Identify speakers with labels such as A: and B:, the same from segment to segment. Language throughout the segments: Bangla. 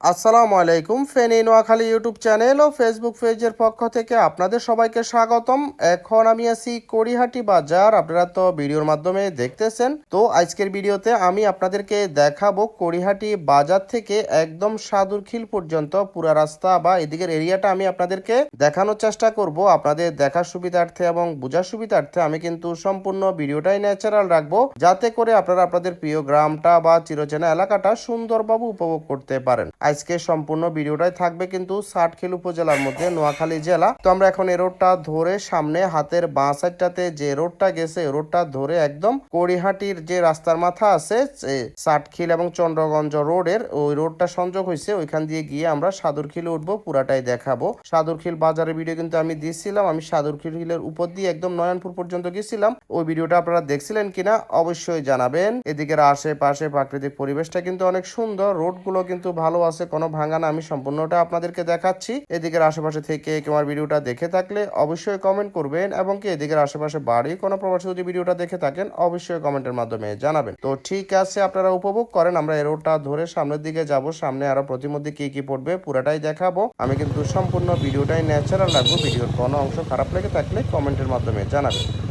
A: আসসালামু আলাইকুম ফেনী নোয়াখালী ইউটিউব চ্যানেল ও ফেসবুক পেজের পক্ষ থেকে আপনাদের সবাইকে স্বাগতম। এখন আমি আছি কড়িহাটি বাজার। আপনারা তো ভিডিওর মাধ্যমে দেখতেছেন। তো আজকের ভিডিওতে আমি আপনাদেরকে দেখাবো কড়িহাটি বাজার থেকে একদম সাদুরখিল পর্যন্ত পুরা রাস্তা বা এদিকের এরিয়াটা আমি আপনাদেরকে দেখানোর চেষ্টা করব। আপনাদের দেখার সুবিধার্থে এবং বোঝার সুবিধার্থে আমি কিন্তু সম্পূর্ণ ভিডিওটাই ন্যাচারাল রাখব। যাতে করে আপনারা আপনাদের প্রিয় গ্রামটা বা চিরচেনা এলাকাটা সুন্দরভাবে উপভোগ করতে পারেন। আজকে সম্পূর্ণ ভিডিওটাই থাকবে কিন্তু ষাটখিল উপজেলার মধ্যে, নোয়াখালী জেলা। তো আমরা এখন এই রোডটা ধরে সামনে হাতের বাঁ সাইডটাতে যে রোডটা গেছে রোডটা ধরে একদম কড়িহাটির যে রাস্তার মাথা আছে ষাটখিল এবং চন্দ্রগঞ্জ রোডের, ওই রোডটা সংযোগ হয়েছে। ওইখান দিয়ে গিয়ে আমরা সাদুরখিলে উঠবো, পুরাটাই দেখাবো। সাদুরখিল বাজারের ভিডিও কিন্তু আমি দিয়েছিলাম আমি সাদুরখিল হিলের উপর দিয়ে একদম নয়নপুর পর্যন্ত গেছিলাম। ওই ভিডিওটা আপনারা দেখছিলেন কিনা অবশ্যই জানাবেন। এদিকের আশেপাশে প্রাকৃতিক পরিবেশটা কিন্তু অনেক সুন্দর। রোডগুলো কিন্তু ভালো আছে। কোনো ভাঙা না, আমি সম্পূর্ণটা আপনাদেরকে দেখাচ্ছি। এদিকের আশেপাশে থেকে কেউ আমার ভিডিওটা দেখে থাকলে অবশ্যই কমেন্ট করবেন এবং কি এদিকের আশেপাশে বাড়ি কোনো প্রবাসী যদি ভিডিওটা দেখে থাকেন, অবশ্যই কমেন্টের মাধ্যমে জানাবেন। তো ঠিক আছে, আপনারা উপভোগ করেন, আমরা এই রোডটা ধরে সামনের দিকে যাব, সামনে আরও প্রতিমধ্যে কি কি পড়বে পুরাটাই দেখাবো। আমি কিন্তু সম্পূর্ণ ভিডিওটাই ন্যাচারাল রাখব ভিডিওর কোনো অংশ খারাপ লেগে থাকলে কমেন্টের মাধ্যমে জানাবেন।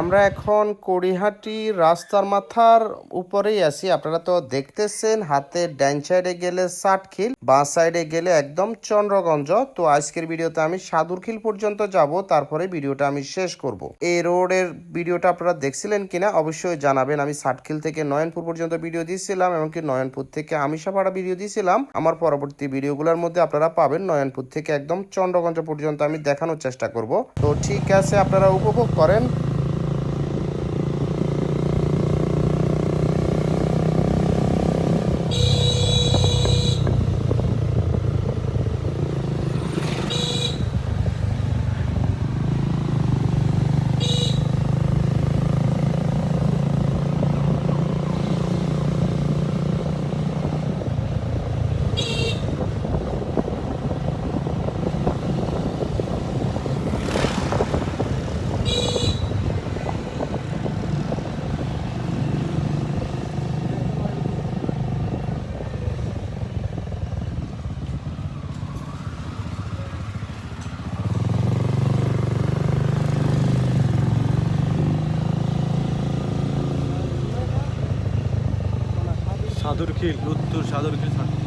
A: আমরা এখন কড়িহাটি রাস্তার মাথার উপরেই আছি। আপনারা তো দেখতেছেন হাতের ডান সাইডে গেলে ষাটখিল বাঁ সাইডে গেলে একদম চন্দ্রগঞ্জ। তো আজকের ভিডিওতে আমি সাদুরখিল পর্যন্ত যাব, তারপরে ভিডিওটা আমি শেষ করব। এই রোডের ভিডিওটা আপনারা দেখছিলেন কিনা অবশ্যই জানাবেন। আমি ষাটখিল থেকে নয়নপুর পর্যন্ত ভিডিও দিয়েছিলাম, এমনকি নয়নপুর থেকে আমিষাপাড়া ভিডিও দিয়েছিলাম। আমার পরবর্তী ভিডিওগুলোর মধ্যে আপনারা পাবেন নয়নপুর থেকে একদম চন্দ্রগঞ্জ পর্যন্ত আমি দেখানোর চেষ্টা করব। তো ঠিক আছে, আপনারা উপভোগ করেন।
B: সাদুরখিল উত্তর সাদুরখিল সাদুর